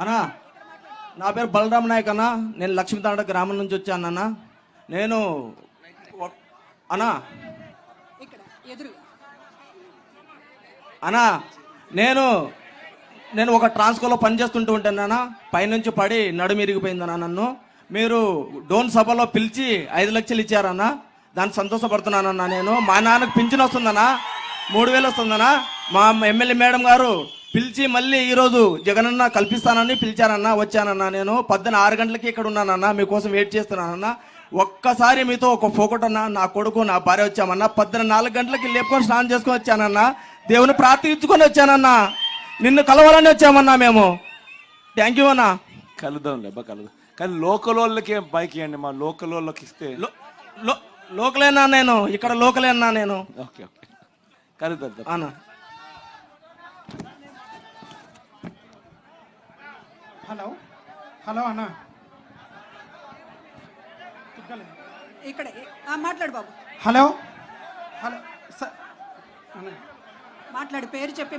అన్నా నా పేరు బలరామ్ నాయక్ అన్న. నేను లక్ష్మీతాండ గ్రామం నుంచి వచ్చాను అన్న. నేను ఒ- అన్నా. నేను నేను ఒక ట్రాన్స్కోలో పనిచేస్తుంటూ ఉంటాను పైనుంచి పడి నడుము ఇరిగిపోయిందన్నా నన్ను. మీరు డోన్ సభలో పిలిచి ఐదు లక్షలు ఇచ్చారన్నా దాన్ని సంతోషపడుతున్నానన్నా నేను. మా నాన్నకు పింఛన్ వస్తుందన్నా. మూడు వేలు వస్తుందన్నా. మా ఎమ్మెల్యే మేడం గారు పిలిచి మళ్ళీ ఈరోజు జగనన్న కల్పిస్తానని పిలిచానన్నా వచ్చానన్నా. నేను పొద్దున ఆరు గంటలకి ఇక్కడ ఉన్నానన్నా. మీకోసం వెయిట్ చేస్తున్నానన్నా. ఒక్కసారి మీతో ఒక ఫోకట్ అన్న నా కొడుకు నా భార్య వచ్చామన్నా. పొద్దున నాలుగు గంటలకి లేపుకొని స్నానం చేసుకొని వచ్చానన్నా. దేవుని ప్రార్థించుకొని వచ్చానన్నా. నిన్ను కలవాలని వచ్చామన్నా మేము. థ్యాంక్ యూ అన్నా. కలుద్దాం లేబ్బా కలుద్దాం. కానీ లోకల్ వాళ్ళకి బైక్ ఇవ్వండి మా లోకల్ వాళ్ళకి ఇస్తే. లోకలేనా నేను? ఇక్కడ లోకలేనా నేను? Okay okay. కలుద్దాం. అన్నా. హలో. హలో అన్న. ఇక్కడ మాట్లాడు బాబు. హలో. హలో. సార్ అన్న. మాట్లాడు పేరు చెప్పి